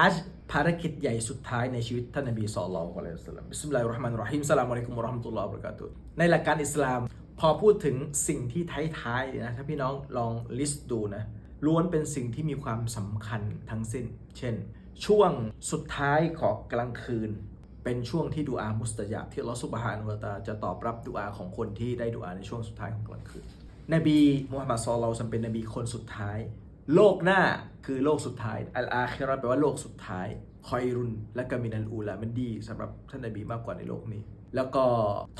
ฮัจภารกิจใหญ่สุดท้ายในชีวิตท่านนบีศ็อลลัลลอฮุอะลัยฮิสลลัมบิสมิลลาฮิรเราะห์มานิรเราะฮีมสลามอะลัยกุมวะเราะห์มะตุลลอฮ์วะบะเราะกาตุฮ์ในหลักการอิสลามพอพูดถึงสิ่งที่ท้ายๆนะถ้าพี่น้องลองลิสต์ดูนะล้วนเป็นสิ่งที่มีความสำคัญทั้งสิ้น เช่น ช่วงสุดท้ายของกลางคืน เป็นช่วงที่ดูอามุสตะญาบที่ลอฮฺซุบฮานะฮูวตาจะตอบรับดูอาของคนที่ได้ดูอาในช่วงสุดท้ายของกลางคืน นบีมุฮัมมัดศ็อลลัลลอฮุอะลัยฮิวะซัลลัมเป็นนบีคนสุดท้าย โลกหน้าคือโลกสุดท้ายอัลอาคิราะห์แปลว่าโลกสุดท้ายคอยรุนและกามินัลอูลามันดีสำหรับท่านนบีมากกว่าในโลกนี้ แล้วก็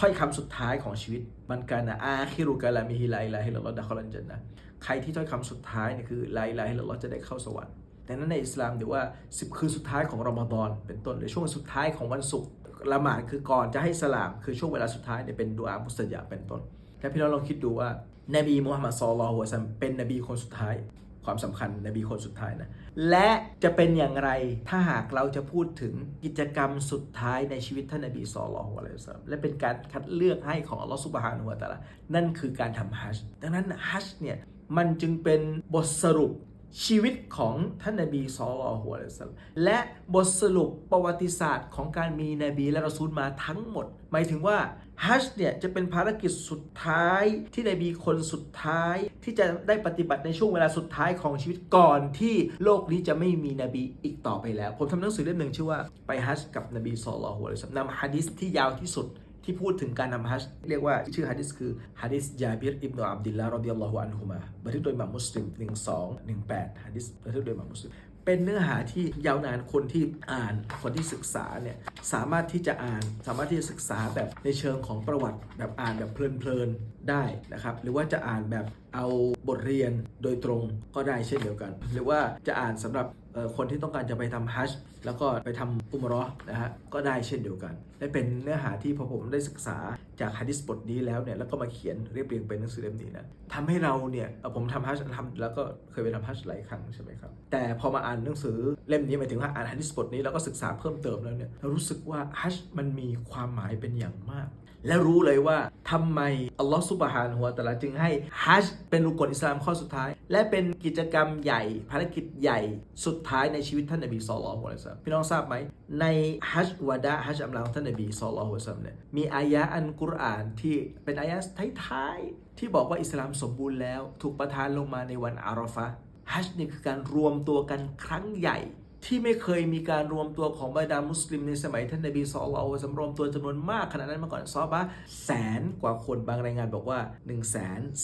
ถ้อยคำสุดท้ายของชีวิตมันการนะอาคิรุกะลามิฮิลาอิลาฮิลลอฮ์ดะคอลันจันนะใครที่ถ้อยคำสุดท้ายเนี่ยคือลาอิลาฮิลลอฮ์จะได้เข้าสวรรค์แต่นั้นในอิสลามถือว่า 10 คืนสุดท้ายของรอมฎอนเป็นต้นหรือช่วงสุดท้ายของวันศุกร์ละหมาดคือก่อนจะให้สลามคือช่วงเวลาสุดท้ายเนี่ยเป็นดูอามุสตะญาเป็นต้นแล้วพี่น้องลองคิดดูว่านบีมุฮัมมัดศ็อลลัลลอฮุอะลัยฮิวซัมเป็นนบีคนสุดท้าย ความสำคัญในบีคนสุดท้ายนะ และจะเป็นอย่างไรถ้าหากเราจะพูดถึงกิจกรรมสุดท้ายในชีวิตท่านนบีสอลลัลลอฮุอะลัยฮิวะซัลลัมและเป็นการคัดเลือกให้ของอัลลอฮฺสุบฮานะฮูวะตะละนั่นคือการทำฮัจจ์ดังนั้นฮัจจ์เนี่ยมันจึงเป็นบทสรุป ชีวิตของท่านนบีศ็อลลัลลอฮุอะลัยฮิวะซัลและบทสรุปประวัติศาสตร์ของการมีนบีและรอซูลมาทั้งหมด หมายถึงว่าฮัจเนี่ยจะเป็นภารกิจสุดท้ายที่นบีคนสุดท้าย ที่จะได้ปฏิบัติในช่วงเวลาสุดท้ายของชีวิตก่อนที่โลกนี้จะไม่มีนบีอีกต่อไปแล้ว ผมทำหนังสือเล่มหนึ่งชื่อว่าไปฮัจกับนบีศ็อลลัลลอฮุอะลัยฮิวะซัลลัมนำฮะดิษที่ยาวที่สุด ที่พูดถึงการนำฮัจญ์เรียกว่าชื่อฮะดิษคือฮะดิษยาบิรอิบนุอับดิลลาห์รอดิยัลลอฮุอันฮุมาบันทึกโดยหม่ามมุสลิม1218ฮะดิษบันทึกโดยหม่ามมุสลิมเป็นเนื้อหาที่ยาวนานคนที่อ่านคนที่ศึกษาเนี่ยสามารถที่จะอ่าน สามารถที่จะศึกษาแบบในเชิงของประวัติแบบอ่านแบบเพลินๆได้นะครับหรือว่าจะอ่านแบบ เอาบทเรียนโดยตรงก็ได้เช่นเดียวกัน หรือว่าจะอ่านสำหรับคนที่ต้องการจะไปทำฮัจญ์แล้วก็ไปทำอุมราะห์นะฮะก็ได้เช่นเดียวกัน และเป็นเนื้อหาที่พอผมได้ศึกษาจากฮะดิษบทนี้แล้วเนี่ยแล้วก็มาเขียนเรียบเรียงเป็นหนังสือเล่มนี้นะทำให้เราเนี่ยผมทำฮัจญ์ทำแล้วก็เคยไปทำฮัจญ์หลายครั้งใช่ไหมครับแต่พอมาอ่านหนังสือเล่มนี้หมายถึงว่าอ่านฮะดิษบทนี้แล้วก็ศึกษาเพิ่มเติมแล้วเนี่ยเรารู้สึกว่าฮัจญ์มันมีความหมายเป็นอย่างมาก และรู้เลยว่าทำไมอัลลอฮฺซุบฮานะฮูวตะลาจึงให้ฮัจญ์เป็นรุกลอิสลามข้อสุดท้าย และเป็นกิจกรรมใหญ่ ภารกิจใหญ่สุดท้ายในชีวิตท่านนบีศ็อลลัลลอฮุอะลัยฮิวะซัลลัมพี่น้องทราบไหมในฮัจวะดะฮัจญ์อำลาของท่านนบีศ็อลลัลลอฮุอะลัยฮิวะซัลลัมเนี่ยมีอายะอันกุรอานที่เป็นอายะท้ายๆที่บอกว่าอิสลามสมบูรณ์แล้ว ถูกประทานลงมาในวันอาราฟะฮัจญ์นี่คือการรวมตัวกันครั้งใหญ่ ที่ไม่เคยมีการรวมตัวของบรรดามุสลิมในสมัยท่านนบีซอลล์หัวะซัลลัมรวมตัวจำนวนมากขนาดนั้นมาก่อนซอบะแสนกว่าคนบางรายงานบอกว่า 1 4 0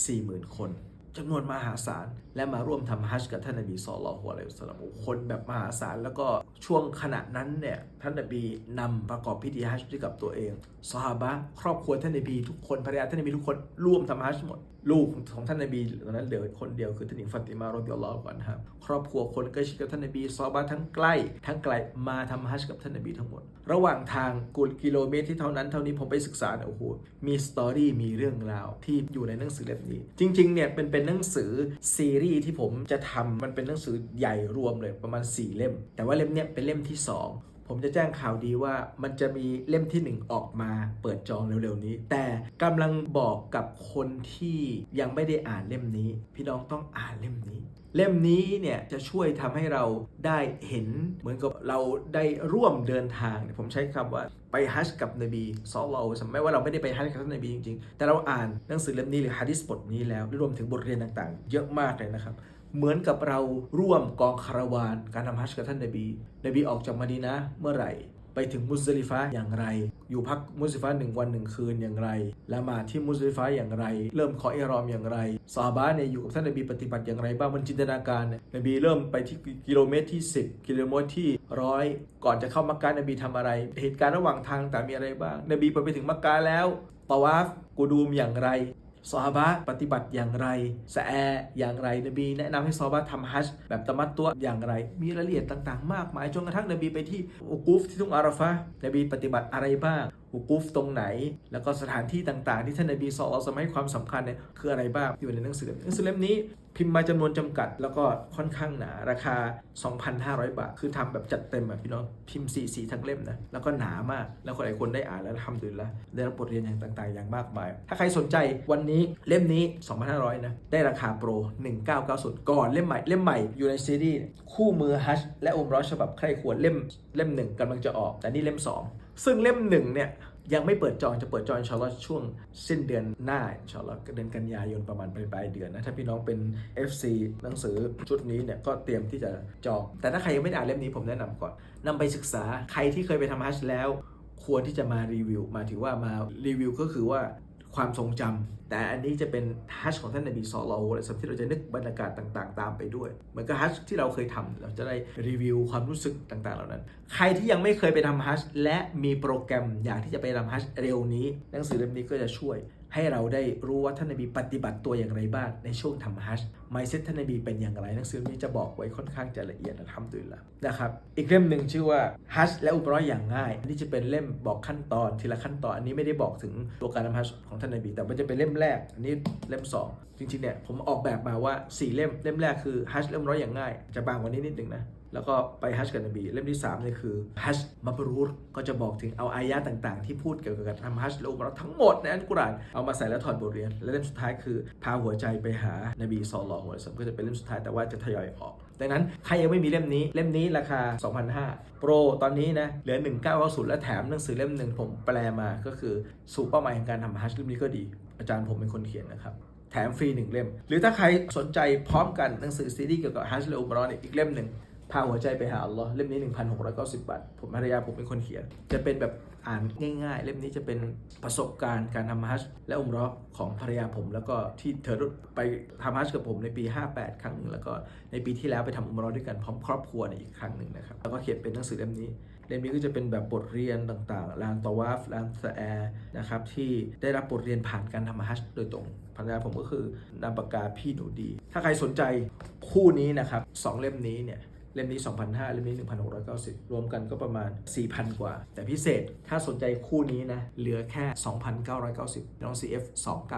0 0 0 คนจำนวนมหาศาล และมาร่วมทำฮัจญ์กับท่านนบีซอลลัลลอฮุอะลัยฮิวะซัลลัมคนแบบมหาศาลแล้วก็ช่วงขณะนั้นเนี่ย ท่านนบีนำประกอบพิธีฮัจญ์ด้วยกับตัวเองซอฮาบะครอบครัวท่านนบีทุกคนภรรยาท่านนบีทุกคนร่วมทำฮัจญ์หมด ลูกของท่านนบีตอนนั้นเหลือคนเดียวคือท่านหญิงฟาติมารอฎิยัลลอฮุอันฮาครอบครัวคนใกล้ชิดกับท่านนบีซอฮาบะทั้งใกล้ ทั้งไกลมาทำฮัจญ์กับท่านนบีทั้งหมด ระหว่างทางกุลกิโลเมตรที่เท่านั้นเท่านี้ผมไปศึกษาเนี่ยโอ้โหมีสตอรี่มีเรื่องราวที่อยู่ในหนังสือเล่มนี้ จริงๆเนี่ยเป็นเป็นหนังสือซีรีส์ที่ผมจะทำมันเป็นหนังสือใหญ่รวมเลยประมาณ 4 เล่ม แต่ว่าเล่มเนี้ยเป็นเล่มที่ 2 ผมจะแจ้งข่าวดีว่ามันจะมีเล่มที่ 1 ออกมาเปิดจองเร็วๆนี้ แต่กำลังบอกกับคนที่ยังไม่ได้อ่านเล่มนี้ พี่น้องต้องอ่านเล่มนี้ เล่มนี้เนี่ยจะช่วยทำให้เราได้เห็นเหมือนกับเราได้ร่วมเดินทาง ผมใช้คำว่าไปฮัจญ์กับนบีซอลลัลลอฮุอะลัยฮิวะซัลลัมไม่ว่าเราไม่ได้ไปฮัจญ์กับท่านนบีจริงๆ แต่เราอ่านหนังสือเล่มนี้หรือฮะดิษบทนี้แล้วรวมถึงบทเรียนต่างๆ เยอะมากเลยนะครับ เหมือนกับเราร่วมกองคาราวานการทำฮัจญ์กับท่านนบี นบีออกจากมะดีนะเมื่อไหร่ ไปถึงมุสลิฟะอย่างไร อยู่พักมุสลิฟะห์หนึ่งวันหนึ่งคืนอย่างไรละหมาดที่มุสลิฟะอย่างไร เริ่มขอเอรอมอย่างไรซาบะเนี่ยอยู่กับท่านนบีปฏิบัติอย่างไรบ้างมันจินตนาการนบีเริ่มไปที่กิโลเมตรที่ 10 กิโลเมตรที่ร้อยก่อนจะเข้ามักกะนบีทำอะไร เหตุการณ์ระหว่างทางต่างมีอะไรบ้าง นบีไปไปถึงมักกะแล้วตะวาฟกูดูมอย่างไร ซอฮาบะปฏิบัติอย่างไรสะแออย่างไร นบีแนะนำให้ซอฮาบะทำฮัจญ์แบบตะมัดตัวอย่างไร มีรายละเอียดต่าง ๆ มากมายจนกระทั่งนบีไปที่อุกุฟที่ทุ่งอาราฟะนบีปฏิบัติอะไรบ้าง อุกุฟตรงไหน แล้วก็สถานที่ต่างๆ ที่ท่านนบีสอนเราสมัยความสำคัญเนี่ยคืออะไรบ้างอยู่ในหนังสือเล่มหนังสือเล่มนี้พิมพ์มาจำนวนจำกัด แล้วก็ค่อนข้างหนาราคา 2,500 บาท คือทำแบบจัดเต็มอะพี่น้องพิมพ์สีสีทั้งเล่มนะแล้วก็หนามาก แล้วคนหลายคนได้อ่านแล้วทำดูแล้วได้รับบทเรียนอย่างต่างๆ อย่างมากมาย ถ้าใครสนใจวันนี้เล่มนี้ 2,500นะได้ราคาโปร 1990 ก่อนเล่มใหม่เล่มใหม่อยู่ในซีรีส์คู่มือฮัชและอุมเรอฉบับใครควรเล่มเล่มหนึ่งกำลังจะออก แต่นี่เล่ม 2 ซึ่งเล่มหนึ่งเนี่ยยังไม่เปิดจองจะเปิดจองชาอัลลอฮ์ช่วงสิ้นเดือนหน้าชาอัลลอฮ์เดือนกันยายนประมาณปลายปลายเดือนนะถ้าพี่น้องเป็น FC หนังสือชุดนี้เนี่ยก็เตรียมที่จะจอง แต่ถ้าใครยังไม่ได้อ่านเล่มนี้ผมแนะนำก่อนนำไปศึกษาใครที่เคยไปทำฮัจญ์แล้ว ควรที่จะมารีวิว มาถือว่ามารีวิวก็คือว่า ความทรงจำแต่อันนี้จะเป็นฮัชของท่านนบีศ็อลลัลลอฮุอะลัยฮิวะซัลลัมที่เราจะนึกบรรยากาศต่าง ๆ ตามไปด้วยเหมือนกับฮัชที่เราเคยทำเราจะได้รีวิวความรู้สึกต่าง ๆ เหล่านั้น ใครที่ยังไม่เคยไปทำฮัชและมีโปรแกรมอยากที่จะไปทำฮัชเร็วนี้ หนังสือเล่มนี้ก็จะช่วย ให้เราได้รู้ว่าท่านนบีปฏิบัติตัวอย่างไรบ้างในช่วงทำฮัจญ์ไมเซ็ตท่านนบีเป็นอย่างไรหนังสือนี้จะบอกไว้ค่อนข้างจะละเอียดนะทำด้วยละนะครับอีกเล่มหนึ่งชื่อว่าฮัจและอุมเราะห์อย่างง่าย อันนี้จะเป็นเล่มบอกขั้นตอนทีละขั้นตอนอันนี้ไม่ได้บอกถึงตัวการทำฮัจของท่านนบี แต่มันจะเป็นเล่มแรก อันนี้เล่มสองจริงๆเนี่ยผมออกแบบมาว่าสี่เล่มเล่มแรกคือฮัจญ์และอุมราะห์อย่างง่าย จะบางกว่านี้นิดหนึ่งนะ แล้วก็ไปฮัจกับนบีเล่มที่3เนี่ยคือฮัจมับรูรก็จะบอกถึงเอาอายะต่างๆ ที่พูดเกี่ยวกับการทำฮัจและอุมราะห์ทั้งหมดในอัลกุรอานเอามาใส่แล้วถอดบทเรียน และเล่มสุดท้ายคือ พาหัวใจไปหานบีศ็อลลอฮุอะลัวะซัมก็จะเป็นเล่มสุดท้ายแต่ว่าจะทยอยออกดังนั้นใครยังไม่มีเล่มนี้เล่มนี้ราคา 2,500โปรตอนนี้นะเหลือ 1990 และแถมหนังสือเล่มหนึ่งผมแปลมาก็คือสู่เป้าหมายของการทำฮัจเล่มนี้ก็ดี อาจารย์ผมเป็นคนเขียนนะครับแถมฟรีหนึ่งเล่ม หรือถ้าใครสนใจพร้อมกันหนังสือซีรีส์เกี่ยวกับฮัจและอุมรอีกเล่มหนึ่ง พาหัวใจไปหาอัลลอฮ์เล่มนี้ 1,690 บาท ผมภรรยาผมเป็นคนเขียน จะเป็นแบบอ่านง่ายๆ เล่มนี้จะเป็นประสบการณ์การทำฮัจญ์และอุมราะห์ของภรรยาผม แล้วก็ที่เธอไปทำฮัจญ์กับผมในปี 58 ครั้งหนึ่งแล้วก็ในปีที่แล้วไปทำอุมราะห์ด้วยกันพร้อมครอบครัวอีกครั้งหนึ่งนะครับแล้วก็เขียนเป็นหนังสือเล่มนี้เล่มนี้ก็จะเป็นแบบบทเรียนต่างๆลานตวาฟลานสแอร์นะครับที่ได้รับบทเรียนผ่านการทำฮัจญ์โดยตรงภรรยาผมก็คือนามปากกาพี่หนูดี ถ้าใครสนใจคู่นี้นะครับสองเล่มนี้เนี่ย เล่มนี้ 2,500 เล่มนี้ 1,690 รวมกันก็ประมาณ 4,000 กว่า แต่พิเศษถ้าสนใจคู่นี้นะ เหลือแค่ 2,990 น้อง CF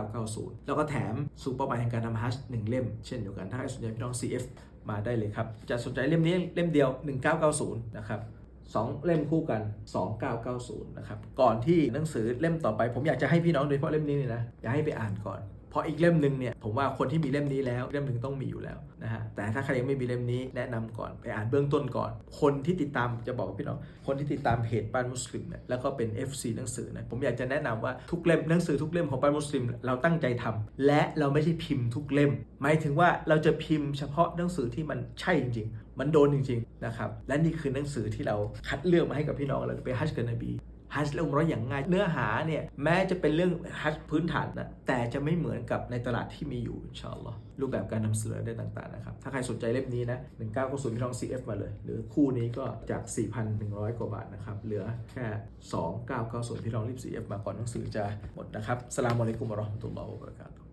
2990 แล้วก็แถมสูเปอร์มาแห่งการทำฮัช1เล่ม เช่นเดียวกัน ถ้าใครสนใจพี่น้อง CF มาได้เลยครับ จะสนใจเล่มนี้เล่มเดียว 1990 นะครับสองเล่มคู่กัน 2990 นะครับ ก่อนที่หนังสือเล่มต่อไป ผมอยากจะให้พี่น้องโดยเฉพาะเล่มนี้นี่นะ อยากให้ไปอ่านก่อน เพราะอีกเล่มหนึ่งเนี่ยผมว่าคนที่มีเล่มนี้แล้วเล่มหนึ่งต้องมีอยู่แล้วนะฮะแต่ถ้าใครยังไม่มีเล่มนี้แนะนำก่อนไปอ่านเบื้องต้นก่อน คนที่ติดตามจะบอกพี่น้องคนที่ติดตามเพจบ้านมุสลิมเนี่ยแล้วก็เป็น FC หนังสือนะผมอยากจะแนะนำว่าทุกเล่มหนังสือทุกเล่มของบ้านมุสลิมเราตั้งใจทำและเราไม่ใช่พิมพ์ทุกเล่ม หมายถึงว่าเราจะพิมพ์เฉพาะหนังสือที่มันใช่จริงๆมันโดนจริงๆนะครับและนี่คือหนังสือที่เราคัดเลือกมาให้กับพี่น้องเราไปฮัจญ์กับนบี ฮัชเรื่อุมร้อยอย่างง่ายเนื้อหาเนี่ยแม้จะเป็นเรื่องฮัชพื้นฐานนะแต่จะไม่เหมือนกับในตลาดที่มีอยู่อินชาอัลลอฮ์รูปแบบการนำเสนอได้ต่างๆนะครับ ถ้าใครสนใจเล่มนี้นะ1990พี่น้อง CF มาเลย หรือคู่นี้ก็จาก 4,100 กว่าบาทนะครับ เหลือแค่ 2990พี่น้องรีบ CF มาก่อนหนังสือจะหมดนะครับสลามอะลัยกุมวะเราะห์มตุลลอฮ์วะบะเราะกาตุ